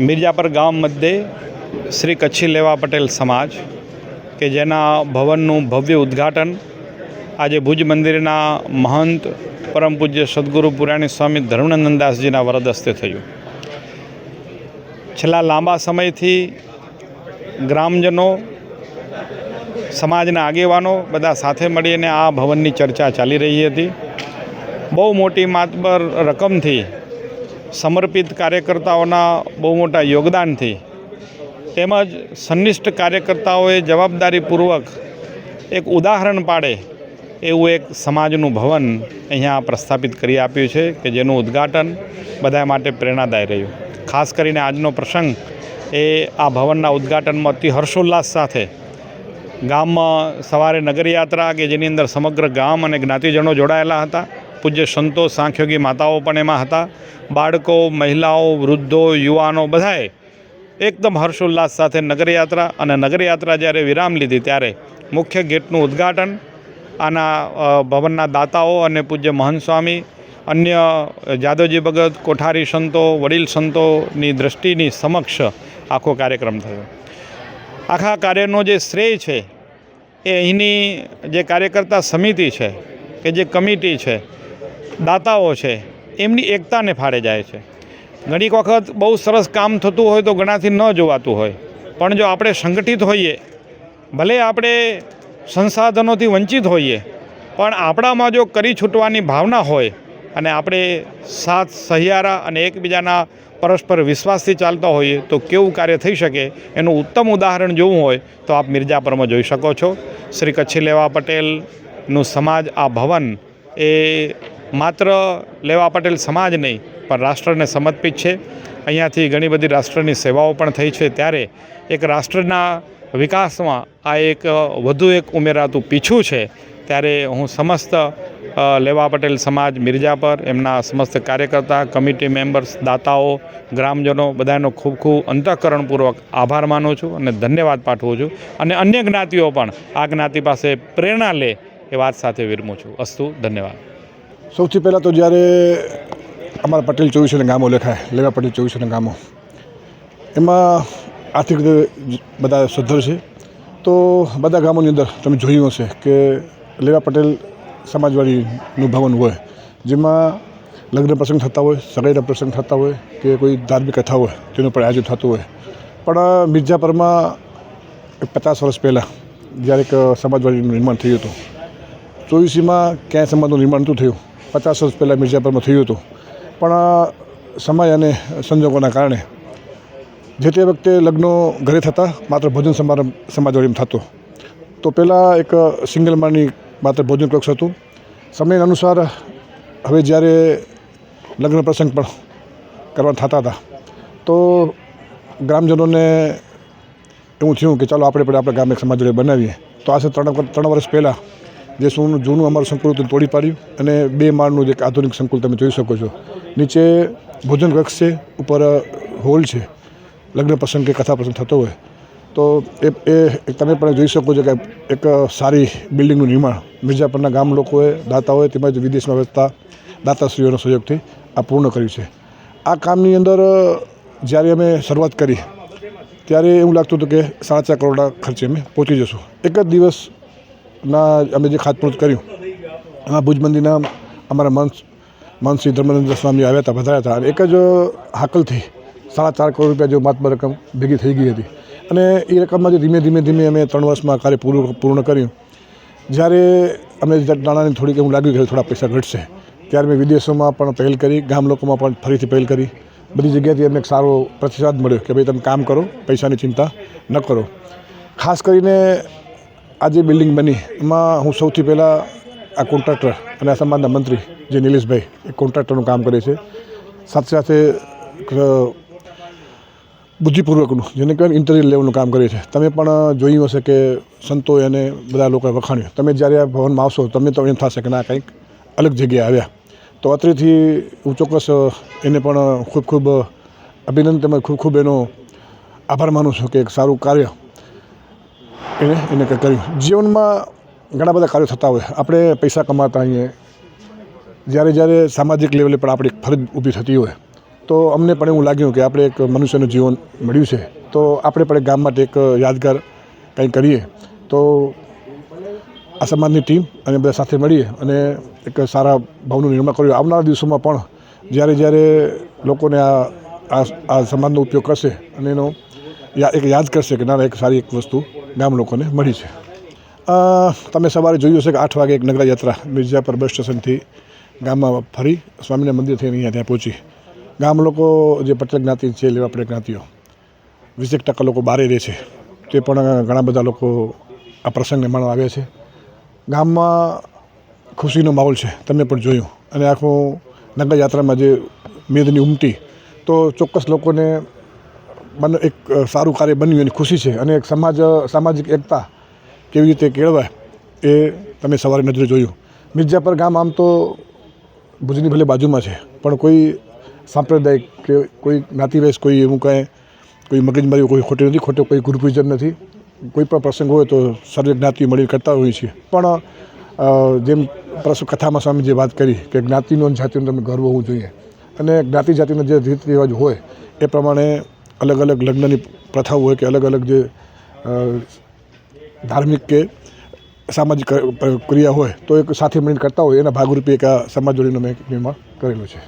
મિર્જાપર ગામ મધ્યે શ્રી કચ્છી લેવા પટેલ સમાજ, કે જેના ભવનનું ભવ્ય ઉદ્ઘાટન આજે ભુજ મંદિરના મહંત પરમ પૂજ્ય સદગુરુ પુરાણી સ્વામી ધર્મનંદનદાસજીના વરદ હસ્તે થયું. છેલ્લા લાંબા સમયથી ગ્રામજનો, સમાજના આગેવાનો બધા સાથે મળીને આ ભવનની ચર્ચા ચાલી રહી હતી. બહુ મોટી માતબર રકમથી સમર્પિત કાર્યકર્તાઓના બહુ મોટા યોગદાનથી તેમજ સંનિષ્ઠ કાર્યકર્તાઓએ જવાબદારીપૂર્વક એક ઉદાહરણ પાડે એવું એક સમાજનું ભવન અહીંયા પ્રસ્થાપિત કરી આપ્યું છે કે જેનું ઉદ્ઘાટન બધા માટે પ્રેરણાદાયી રહ્યું. ખાસ કરીને આજનો પ્રસંગ એ આ ભવનના ઉદ્ઘાટનમાં અતિ હર્ષોલ્લાસ સાથે ગામમાં સવારે નગરયાત્રા કે જેની અંદર સમગ્ર ગામ અને જ્ઞાતિજનો જોડાયેલા હતા. પૂજ્ય સંતો સાંખ્યોગી માતાઓ પણ એમાં હતા. બાળકો, મહિલાઓ, વૃદ્ધો, યુવાનો બધાએ એકદમ હર્ષોલ્લાસ સાથે નગરયાત્રા અને નગરયાત્રા જ્યારે વિરામ લીધી ત્યારે મુખ્ય ગેટનું ઉદ્ઘાટન, આના ભવનના દાતાઓ અને પૂજ્ય મહંત સ્વામી, અન્ય જાદવજી ભગત, કોઠારી સંતો, વડીલ સંતોની દ્રષ્ટિની સમક્ષ આખો કાર્યક્રમ થયો. આખા કાર્યનો જે શ્રેય છે, એ અહીંની જે કાર્યકર્તા સમિતિ છે કે જે કમિટી છે દાતાઓ છે, એમની એકતાને ફાળે જાય છે. ઘણીક વખત બહુ સરસ કામ થતું હોય તો ઘણાથી ન જોવાતું હોય. પણ જો આપણે સંગઠિત હોઈએ, ભલે આપણે સંસાધનોથી વંચિત હોઈએ, પણ આપણામાં જો કરી છૂટવાની ભાવના હોય અને આપણે સાથ, સહિયારા અને એકબીજાના પરસ્પર વિશ્વાસથી ચાલતા હોઈએ, તો કેવું કાર્ય થઈ શકે? એનું ઉત્તમ ઉદાહરણ જોવું હોય, તો આપ મિર્જાપરમાં જોઈ શકો છો. શ્રી કચ્છી લેવા પટેલનું સમાજ આ ભવન એ માત્ર લેવા પટેલ સમાજ નહીં, પણ રાષ્ટ્રને સમર્પિત છે. અહીંયાથી ઘણી બધી રાષ્ટ્રની સેવાઓ પણ થઈ છે. ત્યારે એક રાષ્ટ્રના વિકાસમાં આ એક વધુ એક ઉમેરાતું પીછું છે. ત્યારે હું સમસ્ત લેવા પટેલ સમાજ મિર્જાપર એમના સમસ્ત કાર્યકર્તા, કમિટી મેમ્બર્સ, દાતાઓ, ગ્રામજનો બધાનો ખૂબ ખૂબ અંતઃકરણપૂર્વક આભાર માનું છું અને ધન્યવાદ પાઠવું છું. અને અન્ય જ્ઞાતિઓ પણ આ જ્ઞાતિ પાસે પ્રેરણા લે એ વાત સાથે વિરમું છું. અસ્તુ, ધન્યવાદ. સૌથી પહેલાં તો જ્યારે અમારા પટેલ ચોવીસના ગામો લખાય, લેવા પટેલ ચોવીસના ગામો. એમાં આર્થિક રીતે બધા સદ્ધર છે. તો બધા ગામોની અંદર તમે જોયું હશે કે લેવા પટેલ સમાજવાડીનું ભવન હોય, જેમાં લગ્ન પ્રસંગ થતા હોય, સગાઈના પ્રસંગ થતા હોય, કે કોઈ ધાર્મિક કથા હોય, તેનું પણ આયોજન થતું હોય. પણ મિર્જાપરમાં પચાસ વર્ષ પહેલાં જ્યારે એક સમાજવાડીનું નિર્માણ થયું હતું, ચોવીસીમાં ક્યાંય સમાજનું નિર્માણ નહોતું થયું. પચાસ વર્ષ પહેલાં મિર્જાપરમાં થયું હતું. પણ સમય અને સંજોગોના કારણે જે તે વખતે લગ્નો ઘરે થતા માત્ર ભોજન સમારંભ સમાજવાડીમાં થતો. તો પહેલાં એક સિંગલ માની માત્ર ભોજન કક્ષ હતું. સમય અનુસાર હવે જ્યારે લગ્ન પ્રસંગ પણ કરવા થતા હતા. તો ગ્રામજનોને એવું થયું કે ચાલો આપણે પણ આપણા ગામ એક સમાજવાડી બનાવીએ. તો આશરે ત્રણ ત્રણ વર્ષ પહેલાં જે સોનું, જૂનું અમારું સંકુલ હતું, તોડી પાડ્યું. અને બે માળનું જે આધુનિક સંકુલ તમે જોઈ શકો છો. નીચે ભોજન કક્ષ છે, ઉપર હોલ છે. લગ્ન પ્રસંગ કે કથા પ્રસંગ થતો હોય. તો એ એ, તમે પણ જોઈ શકો છો કે એક સારી બિલ્ડિંગનું નિર્માણ મિર્જાપરના ગામ લોકોએ દાતાઓએ તેમજ વિદેશમાં વસતા દાતાશ્રીઓના સહયોગથી આ પૂર્ણ કર્યું છે. આ કામની અંદર જ્યારે અમે શરૂઆત કરી, ત્યારે એવું લાગતું હતું કે સાડા ચાર કરોડના ખર્ચે અમે પહોંચી જશું. એક જ દિવસના અમે જે ખાતમુહૂર્ત કર્યું, એમાં ભુજ મંદિરના અમારા મંચ મંચ ધર્મેન્દ્ર ધર્માનંદ સ્વામી આવ્યા હતા વધાર્યા હતા. અને એક જ હાકલથી સાડા ચાર કરોડ રૂપિયા જેવું માતબર રકમ ભેગી થઈ ગઈ હતી. અને એ રકમમાં જે ધીમે ધીમે ધીમે અમે ત્રણ વર્ષમાં કાર્ય પૂરું, પૂર્ણ કર્યું. જ્યારે અમે નાણાંની થોડીક એવું લાગ્યું કે થોડા પૈસા ઘટશે, ત્યારે મેં વિદેશોમાં પણ પહેલ કરી, ગામ લોકોમાં પણ ફરીથી પહેલ કરી. બધી જગ્યાએથી અમને એક સારો પ્રતિસાદ મળ્યો કે ભાઈ તમે કામ કરો, પૈસાની ચિંતા ન કરો. ખાસ કરીને આ જે બિલ્ડિંગ બની, એમાં હું સૌથી પહેલાં આ કોન્ટ્રાક્ટર અને આ સમાજના મંત્રી જે નિલેશભાઈ, એ કોન્ટ્રાક્ટરનું કામ કરે છે. સાથે સાથે બુદ્ધિપૂર્વકનું, જેને કહેવાય ઇન્ટરિયર લેવલનું કામ કરે છે. તમે પણ જોયું હશે કે સંતોએ અને બધા લોકોએ વખાણ્યું. તમે જ્યારે આ ભવનમાં આવશો, તમને તો એમ થશે કે ના, કંઈક અલગ જગ્યાએ આવ્યા. તો અત્રેથી હું ચોક્કસ એને પણ ખૂબ ખૂબ અભિનંદન તેમજ ખૂબ ખૂબ એનો આભાર માનું છું કે એક સારું કાર્ય એને કંઈક કર્યું જીવનમાં ઘણા બધા કાર્યો થતા હોય. આપણે પૈસા કમાતા હોઈએ જ્યારે જ્યારે સામાજિક લેવલે પણ આપણી ફરજ ઊભી થતી હોય, તો અમને પણ એવું લાગ્યું કે આપણે એક મનુષ્યનું જીવન મળ્યું છે. તો આપણે પણ ગામ માટે એક યાદગાર કંઈ કરીએ. તો આ સમાજની ટીમ અને બધા સાથે મળીએ અને એક સારા ભાવનું નિર્માણ કર્યું આવનારા દિવસોમાં પણ જ્યારે જ્યારે લોકોને આ આ સમાજનો ઉપયોગ કરશે અને એનો એક યાદ કરશે કે ના, એક સારી એક વસ્તુ ગામ લોકોને મળી છે. તમે સવારે જોયું હશે કે આઠ વાગે એક નગરા યાત્રા મિર્જાપર બસ સ્ટેશનથી ગામમાં ફરી સ્વામિના મંદિરથી અહીંયા ત્યાં પહોંચી. ગામ લોકો જે પટેલ જ્ઞાતિ છે, લેવા પટેલ જ્ઞાતિઓ, વીસેક ટકા લોકો બહારે રહે છે. તે પણ ઘણા બધા લોકો આ પ્રસંગને માણવા આવ્યા છે. ગામમાં ખુશીનો માહોલ છે, તમે પણ જોયું. અને આખું નગરયાત્રામાં જે મેદની ઉમટી, તો ચોક્કસ લોકોને બને એક સારું કાર્ય બન્યું એની ખુશી છે અને એક સમાજ સામાજિક એકતા કેવી રીતે કેળવાય એ તમે સવારે નજરે જોયું. મિર્જાપર ગામ આમ તો ભુજની ભલે બાજુમાં છે, પણ કોઈ સાંપ્રદાયિક કે કોઈ જ્ઞાતિવાઇઝ કોઈ એવું કાંઈ, કોઈ મગજમારી કોઈ ખોટી નથી, ખોટો કોઈ ગુરુપૂજન નથી. કોઈ પણ પ્રસંગ હોય તો સર્વે જ્ઞાતિ મળી કરતા હોઈએ છીએ. પણ જેમ પ્રસંગ કથામાં સ્વામી જે વાત કરી કે જ્ઞાતિનો અને જાતિનો તમે ગર્વ હોવું જોઈએ. અને જ્ઞાતિ જાતિનો જે રીત રિવાજ હોય એ પ્રમાણે અલગ અલગ લગ્નની પ્રથાઓ હોય કે અલગ અલગ જે ધાર્મિક કે સામાજિક ક્રિયા હોય તો એક સાથે મળીને કરતા હોય એના ભાગરૂપે એક આ સમાજ જોડીનું મેં નિર્માણ કરેલું છે.